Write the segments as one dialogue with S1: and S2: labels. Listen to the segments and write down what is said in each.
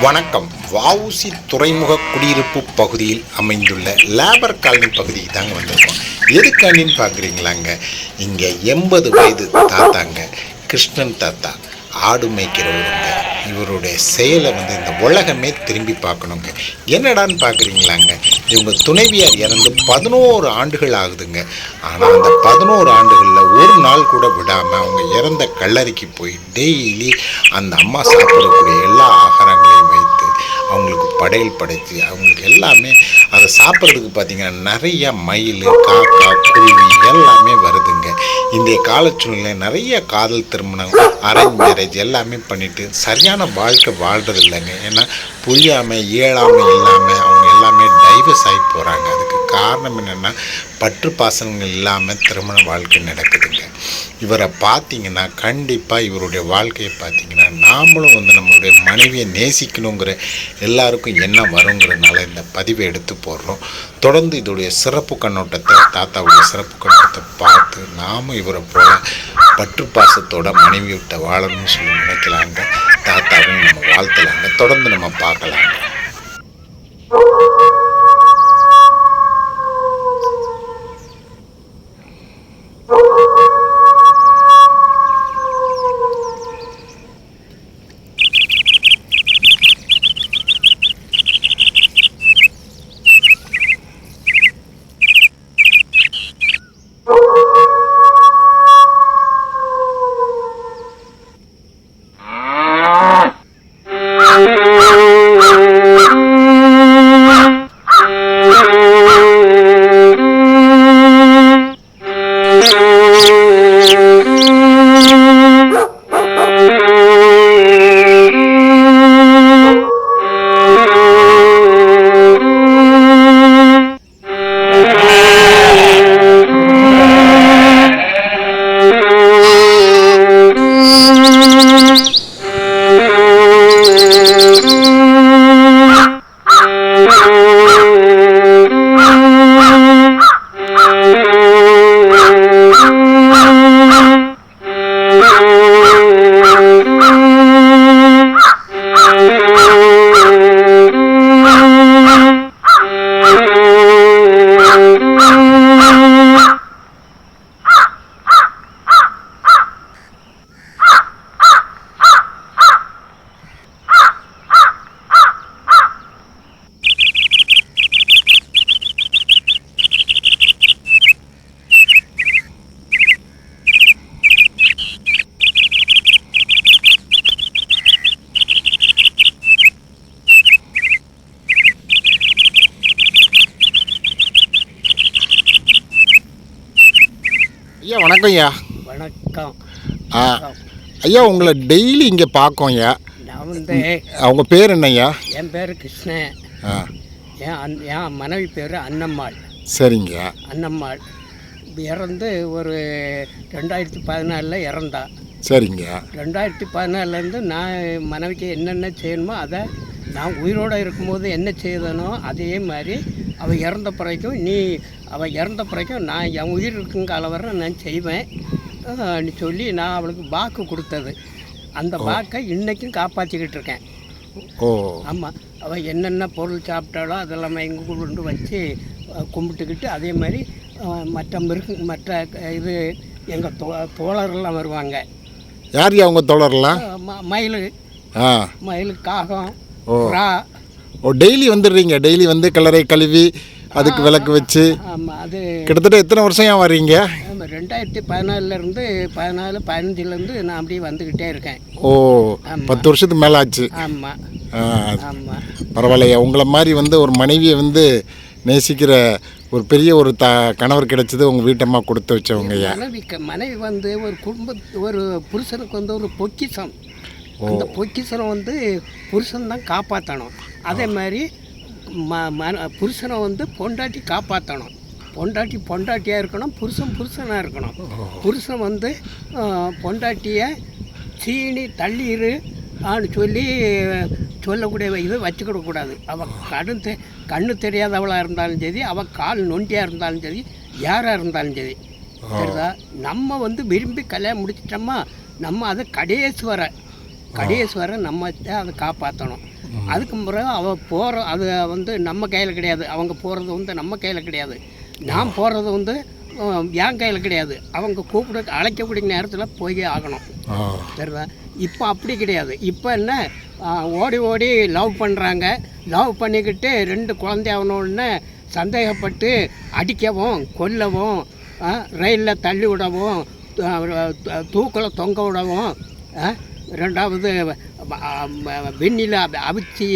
S1: வணக்கம். வஉசி துறைமுக குடியிருப்பு பகுதியில் அமைந்துள்ள லேபர் காலனி பகுதிக்கு தாங்க வந்திருக்கோம். எதுக்காண்டின்னு பார்க்குறீங்களாங்க? இங்கே எண்பது வயது தாத்தாங்க. கிருஷ்ணன் தாத்தா ஆடு மேய்க்கிறவருங்க. இவருடைய செயலை வந்து இந்த உலகமே திரும்பி பார்க்கணுங்க. என்னடான்னு பார்க்குறீங்களாங்க? இவங்க துணைவியார் இறந்து பதினோரு ஆண்டுகள் ஆகுதுங்க. ஆனால் அந்த பதினோரு ஆண்டுகளில் ஒரு நாள் கூட விடாமல் அவங்க இறந்த கல்லறைக்கு போய் டெய்லி அந்த அம்மா சாப்பிடக்கூடிய எல்லா ஆகாரங்களையும் வைத்து அவங்களுக்கு படையல் படைத்து அவங்களுக்கு எல்லாமே அதை சாப்பிட்றதுக்கு பார்த்தீங்கன்னா நிறைய மயில் காக்கா குருவி எல்லாமே வருதுங்க. இன்றைய கால சூழ்நிலை நிறைய காதல் திருமணம் அரேஞ்ச் மேரேஜ் எல்லாமே பண்ணிவிட்டு சரியான வாழ்க்கை வாழ்கிறது இல்லைங்க ஏன்னா புரியாமல் இயலாமல் இல்லாமல் அவங்க எல்லாமே டைவர்ஸ் ஆகி போகிறாங்க அதுக்கு காரணம் என்னென்னா பற்று பாசனங்கள் இல்லாமல் திருமண வாழ்க்கை நடக்குதுங்க. இவரை பார்த்தீங்கன்னா கண்டிப்பாக இவருடைய வாழ்க்கையை பார்த்தீங்கன்னா நாமளும் வந்து நம்மளுடைய மனைவியை நேசிக்கணுங்கிற எல்லாருக்கும் என்ன வருங்கிறதுனால இந்த பதிவை எடுத்து போடுறோம். தொடர்ந்து இதோடைய சிறப்பு கண்ணோட்டத்தை தாத்தாவுடைய சிறப்பு கண்ணோட்டத்தை பார்த்து நாமும் இவரை போல பற்று பாசத்தோட மனைவி விட்ட வாழணும்னு சொல்லி நினைக்கலாங்க. தாத்தாவும் நம்ம வாழ்த்தலாங்க. தொடர்ந்து நம்ம பார்க்கலாங்க. ஐயா வணக்கம் ஐயா.
S2: வணக்கம்.
S1: ஆ ஐயா உங்களை டெய்லி இங்கே பார்க்கோம் ஐயா.
S2: நான் வந்து
S1: அவங்க பேர் என்னய்யா
S2: என் பேர் கிருஷ்ணன்
S1: ஆ.
S2: என் அன் என் மனைவி பேர் அன்னம்மாள்
S1: சரிங்க.
S2: அன்னம்மாள் இறந்து ஒரு ரெண்டாயிரத்தி பதினாலில் இறந்தா.
S1: சரிங்க.
S2: ரெண்டாயிரத்தி பதினாலேருந்து நான் மனைவிக்கு என்னென்ன செய்யணுமோ அதை நான் உயிரோடு இருக்கும்போது என்ன செய்தனோ அதே மாதிரி அவள் இறந்த பிறகும் நீ அவள் இறந்த பிறகும் நான் என் உயிர் இருக்கும் காலம் வரை நான் செய்வேன். சொல்லி நான் அவளுக்கு வாக்கு கொடுத்தது. அந்த வாக்கை இன்றைக்கும் காப்பாற்றிக்கிட்டு இருக்கேன்.
S1: ஓ.
S2: ஆமாம் அவள் என்னென்ன பொருள் சாப்பிட்டாலோ அதெல்லாம் எங்கே கொண்டு வச்சு கும்பிட்டுக்கிட்டு அதே மாதிரி மற்ற மிருக மற்ற இது எங்கள் தோ தோழர்கள்லாம் வருவாங்க.
S1: யார் அவங்க தொடரலாம்
S2: அஹ், ம- மயில்.
S1: ஆ.
S2: மயில் காகம்
S1: ஓ. ஓ டெய்லி வந்துடுறீங்க. டெய்லி வந்து கல்லறை கழுவி அதுக்கு விளக்கு வச்சு.
S2: ஆமாம் அது
S1: கிட்டத்தட்ட எத்தனை வருஷம் ஏன் வர்றீங்க?
S2: ஆமா, ரெண்டாயிரத்தி பதினாலிருந்து பதினாலு பதினஞ்சுலேருந்து நான் அப்படியே வந்துக்கிட்டே இருக்கேன்.
S1: ஓ. பத்து வருஷத்துக்கு மேலே ஆச்சு.
S2: ஆமாம் ஆமாம்
S1: பரவாயில்லையா உங்களை மாதிரி வந்து ஒரு மனைவியை வந்து நேசிக்கிற ஒரு பெரிய ஒரு த கணவர் கிடைச்சது உங்கள் வீட்டம்மா கொடுத்து வச்சவங்க ஐயா.
S2: மனைவி வந்து ஒரு குடும்ப ஒரு புருஷனுக்கு வந்து ஒரு பொக்கிஷம். அந்த பொக்கிஷம் வந்து புருஷன் தான் காப்பாற்றணும் அதே மாதிரி ம மன புருஷனை வந்து பொண்டாட்டி காப்பாற்றணும் பொண்டாட்டி பொண்டாட்டியாக இருக்கணும் புருஷன் புருஷனாக இருக்கணும். புருஷன் வந்து பொண்டாட்டியை சீனி தள்ளிடு ஆன்னு சொல்லி சொல்லக்கூடிய இது வச்சுக்கிடக்கூடாது அவள் கண் தெ கண்ணு தெரியாதவளாக இருந்தாலும் சரி அவள் கால் நொண்டியாக இருந்தாலும் சரி யாராக இருந்தாலும் சரி. சரிதா நம்ம வந்து விரும்பி கல்யாணம் முடிச்சிட்டோமா நம்ம அதை கடைசி வர கடைசி வரை நம்ம தான் அதை காப்பாற்றணும் அதுக்கு பிறகு அவள் போகிற அது வந்து நம்ம கையில் கிடையாது. அவங்க போகிறது வந்து நம்ம கையில் கிடையாது. நான் போகிறது வந்து என் கையில் கிடையாது. அவங்க கூப்பிட அழைக்கக்கூடிய நேரத்தில் போய் ஆகணும். தெரியுதா இப்போ அப்படி கிடையாது. இப்போ என்ன ஓடி ஓடி லவ் பண்ணுறாங்க லவ் பண்ணிக்கிட்டு ரெண்டு குழந்தை ஆகணுன்னு சந்தேகப்பட்டு அடிக்கவும் கொல்லவும் ரயிலில் தள்ளி விடவும் தூக்கில் தொங்க விடவும் ரெண்டாவது வெண்ணில அவிச்சி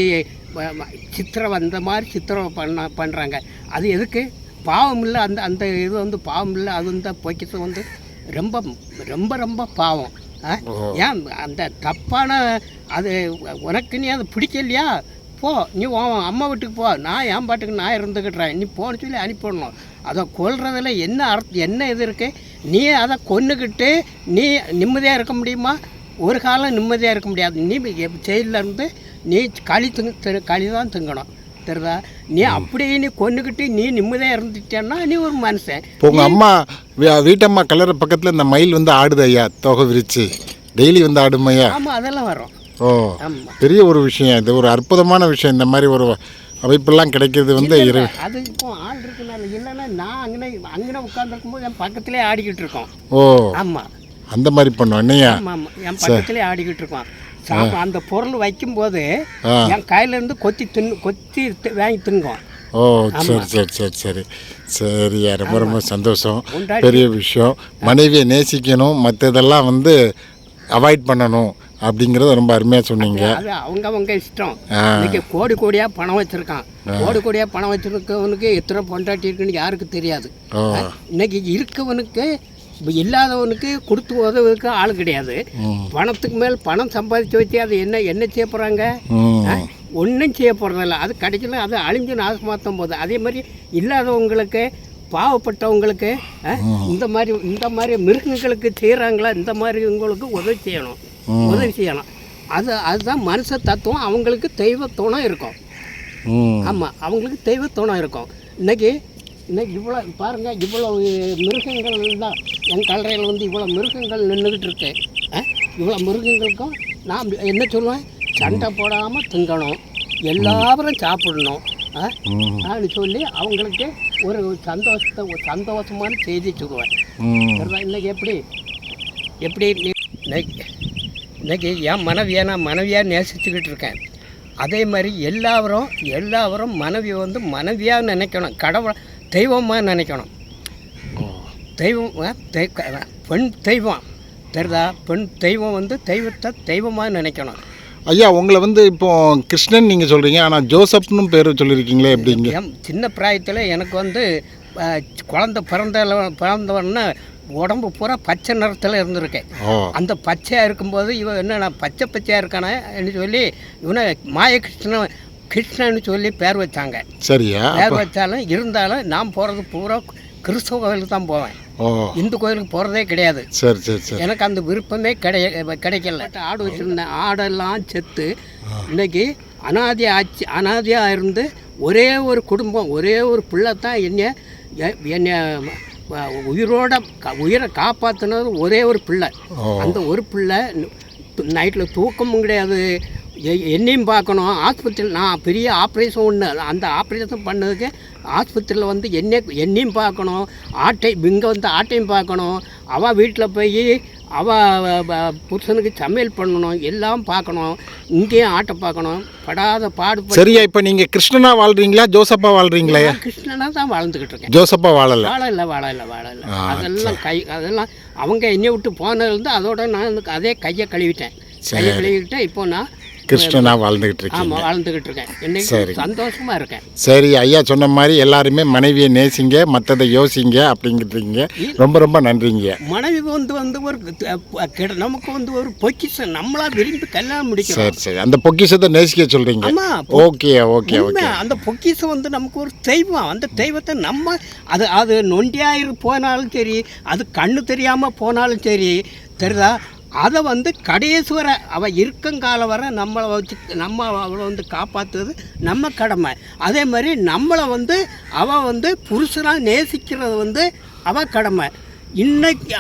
S2: சித்திரம் அந்த மாதிரி சித்திரம் பண்ண பண்ணுறாங்க அது எதுக்கு? பாவம் இல்லை அந்த அந்த இது வந்து பாவம் இல்லை அது வந்து பொக்கிசம் வந்து ரொம்ப ரொம்ப ரொம்ப பாவம்? ஏன் அந்த தப்பான அது உனக்கு நீ அது பிடிக்கலையா? போ நீ உன் அம்மா வீட்டுக்கு போ. நான் என் பாட்டுக்கு நான் இருந்துக்கிட்டுறேன் நீ போன்னு சொல்லி அனுப்பிடணும். அதை கொல்றதுல என்ன அர்த்தம் என்ன இது இருக்குது நீ அதை கொன்னுக்கிட்டு நீ நிம்மதியாக இருக்க முடியுமா? ஒரு காலம் நிம்மதியாக இருக்க முடியாது. நீ ஜெயிலில் இருந்து நீ களி திங்க களி தான் திங்கணும். தெரியுதா? நீ அப்படியே நீ கொன்னுக்கிட்டு நீ நிம்மதியாக இருந்துட்டேன்னா நீ ஒரு மனுஷன்.
S1: இப்போ உங்கள் அம்மா வீட்டம்மா கல்லறை பக்கத்தில் இந்த மயில் வந்து ஆடுது ஐயா தொகை விரிச்சு. டெய்லி வந்து ஆடுமையா
S2: ஆமாம் அதெல்லாம் வரும்.
S1: ஓ பெரிய ஒரு விஷயம் இது. ஒரு அற்புதமான விஷயம். இந்த மாதிரி ஒரு அமைப்பெல்லாம் கிடைக்கிறது வந்து இரு.
S2: அது இப்போ ஆள் இருக்கனால இல்லைன்னா நான் அங்கே அங்கே உட்காந்துருக்கும் போது என் பக்கத்துலேயே ஆடிக்கிட்டு இருக்கோம்.
S1: ஓ.
S2: ஆமாம்
S1: அந்த மாதிரி
S2: ஆமாம் ஆமாம். என் பக்கத்துலேயே ஆடிக்கிட்டு இருக்கோம் சாப்பா அந்த பொருள் வைக்கும்போது. என் கையில இருந்து கொத்தி தின்னு கொத்தி வாங்கி திங்கும்
S1: ஓ சரி சரி சரி சரி. சரியா ரொம்ப ரொம்ப சந்தோஷம். பெரிய விஷயம். மனைவியை நேசிக்கணும் மற்றதெல்லாம் வந்து அவாய்ட் பண்ணணும் அப்படிங்கிறத ரொம்ப அருமையாக சொன்னீங்க.
S2: அது அவங்க அவங்க இஷ்டம். இன்னைக்கு கோடி கோடியா பணம் வச்சிருக்கான். கோடி கோடியா பணம் வச்சிருக்கவனுக்கு எத்தனை பொண்டாட்டி இருக்குன்னு யாருக்கு தெரியாது. இன்னைக்கு இருக்கவனுக்கு இப்ப இல்லாதவனுக்கு கொடுத்து உதவுறதுக்கு ஆள் கிடையாது. பணத்துக்கு மேல் பணம் சம்பாதிச்சு வச்சு அது என்ன என்ன செய்ய போகிறாங்க ஒன்றும் செய்ய போகிறதில்ல அது கிடைக்கல அது அழிஞ்சு நாசமாற்றும் போது. அதே மாதிரி இல்லாதவங்களுக்கு பாவப்பட்டவங்களுக்கு இந்த மாதிரி இந்த மாதிரி மிருகங்களுக்கு செய்கிறாங்களா இந்த மாதிரி உங்களுக்கு உதவி செய்யணும். உதவி செய்யணும். அது அதுதான் மனுஷ தத்துவம். அவங்களுக்கு தெய்வ துணை இருக்கும் ஆமாம் அவங்களுக்கு தெய்வ துணை இருக்கும். இன்னைக்கு இன்னைக்கு இவ்வளோ பாருங்கள் இவ்வளோ மிருகங்கள் தான் என் கல்லறையில் வந்து இவ்வளோ மிருகங்கள் நின்றுக்கிட்டு இருக்கு. இவ்வளோ மிருகங்களுக்கும் நான் என்ன சொல்லுவேன்? சண்டை போடாமல் திங்கணும். எல்லாரும் சாப்பிடணும். நான் சொல்லி அவங்களுக்கு ஒரு சந்தோஷத்தை ஒரு சந்தோஷமான செய்தி சொல்லுவேன்? இன்னைக்கு எப்படி? எப்படி இன்னைக்கு இன்னைக்கு என் மனைவியை நான் மனைவியாக நேசிச்சுக்கிட்டு இருக்கேன். அதே மாதிரி எல்லாரும் எல்லாரும் மனைவியை வந்து மனைவியாக நினைக்கணும். கடவுள் தெய்வமாக நினைக்கணும். தெய்வம் பெண் தெய்வம். தெரியுதா? பெண் தெய்வம் வந்து தெய்வத்தை தெய்வமாக நினைக்கணும்.
S1: ஐயா உங்களை வந்து இப்போ கிருஷ்ணன் நீங்கள் சொல்கிறீங்க ஆனால் ஜோசப்னு பேர் சொல்லியிருக்கீங்களே எப்படிங்க?
S2: சின்ன பிராயத்தில் எனக்கு வந்து குழந்தை பிறந்த பிறந்தவொடனே உடம்பு பூரா பச்சை நிறத்தில் இருந்திருக்கேன் அந்த பச்சையாக இருக்கும்போது இவன் என்ன நான் பச்சை பச்சையாக இருக்கானே? சொல்லி இவனை மாயகிருஷ்ணன் கிருஷ்ணன்னு சொல்லி பேர் வச்சாங்க.
S1: சரியா?
S2: பேர் வச்சாலும் இருந்தாலும் நான் போகிறது பூரா கிறிஸ்தவ கோயிலுக்கு தான் போவேன். இந்து கோயிலுக்கு போகிறதே கிடையாது.
S1: சரி சரி சரி.
S2: எனக்கு அந்த விருப்பமே கிடைய கிடைக்கல. ஆடு வச்சுருந்தேன் ஆடெல்லாம் செத்து இன்னைக்கு அனாதை ஆச்சு அனாதையாக இருந்து ஒரே ஒரு குடும்பம் ஒரே ஒரு பிள்ளை தான் என்னை என்னை உயிரோட க- உயிரை காப்பாற்றினது ஒரே ஒரு பிள்ளை. அந்த ஒரு பிள்ளை நைட்டில் தூக்கமும் கிடையாது. என்னையும் பார்க்கணும். ஆஸ்பத்திரியில் நான் பெரிய ஆப்ரேஷன் ஒன்று அந்த ஆப்ரேஷன் பண்ணதுக்கு ஆஸ்பத்திரியில் வந்து என்னை என்னையும் பார்க்கணும். ஆட்டை இங்கே வந்து ஆட்டையும் பார்க்கணும். அவள் வீட்டில் போய் அவள் புருஷனுக்கு சமையல் பண்ணணும். எல்லாம் பார்க்கணும். இங்கேயும் ஆட்டை பார்க்கணும். படாத பாடுபட்டு
S1: சரியா இப்போ நீங்கள் கிருஷ்ணனா வாழ்றீங்களா ஜோசப்பா வாழ்றீங்களா?
S2: நான் கிருஷ்ணனாக தான் வாழ்ந்துக்கிட்டு இருக்கேன்.
S1: ஜோசப்பா வாழலை.
S2: வாழ இல்லை வாழ இல்லை வாழ இல்லை அதெல்லாம் கை அதெல்லாம் அவங்க என்னை விட்டு போனதுலேருந்து அதோட நான் அதே கையை கழுவிட்டேன். கையை கழுவிட்டேன் இப்போ நான்
S1: கிருஷ்ணனா வாழ்ந்துகிட்டு இருக்கீங்க
S2: ஆமாம் வாழ்ந்துக்கிட்டு இருக்கேன்
S1: சரி.
S2: சந்தோஷமாக இருக்கேன்.
S1: சரி ஐயா சொன்ன மாதிரி எல்லாருமே மனைவியை நேசிங்க மற்றதை யோசிங்க அப்படிங்கிறீங்க. ரொம்ப ரொம்ப நன்றிங்க.
S2: மனைவி வந்து வந்து ஒரு நமக்கு வந்து ஒரு பொக்கிஷம். நம்மளா விரும்பி கல்யாணம் முடிக்கிறோம்.
S1: சரி சரி. அந்த பொக்கிஷத்தை நேசிக்க சொல்றீங்க.
S2: ஆமா
S1: ஓகே ஓகே ஓகே.
S2: அந்த பொக்கிஷம் வந்து நமக்கு ஒரு தெய்வம். அந்த தெய்வத்தை நம்ம அது அது நொண்டியாயிரு போனாலும் சரி அது கண்ணு தெரியாமல் போனாலும் சரி தெரியுதா? அதை வந்து கடைசி வர அவள் இருக்கங்காலம் வரை நம்மளை வச்சு நம்ம அவளை வந்து காப்பாற்றுறது நம்ம கடமை. அதே மாதிரி நம்மளை வந்து அவள் வந்து புருஷனாக நேசிக்கிறது வந்து அவள் கடமை. இன்னைக்கு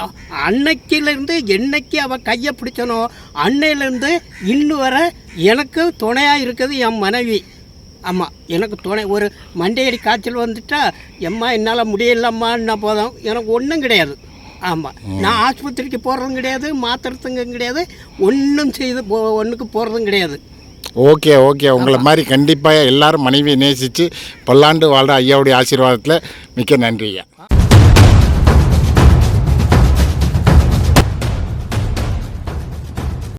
S2: அன்னைக்கிலேருந்து என்னைக்கு அவள் கையை பிடிச்சனோ அன்னையிலேருந்து இன்னும் வரை எனக்கு துணையாக இருக்குது என் மனைவி. ஆமாம் எனக்கு துணை ஒரு மண்டையடி காய்ச்சல் வந்துட்டா எம்மா என்னால் முடியலம்மான்னா போதும். எனக்கு ஒன்றும் கிடையாது. ஆமாம் நான் ஆஸ்பத்திரிக்கு போகிறதும் கிடையாது மாத்திரத்துங்க கிடையாது ஒன்றும் செய்து போ ஒன்றுக்கு போகிறதும் கிடையாது.
S1: Okay okay. உங்களை மாதிரி கண்டிப்பாக எல்லாரும் மனைவியை நேசித்து பல்லாண்டு வாழ்ற ஐயாவுடைய ஆசீர்வாதத்தில் மிக்க நன்றி ஐயா.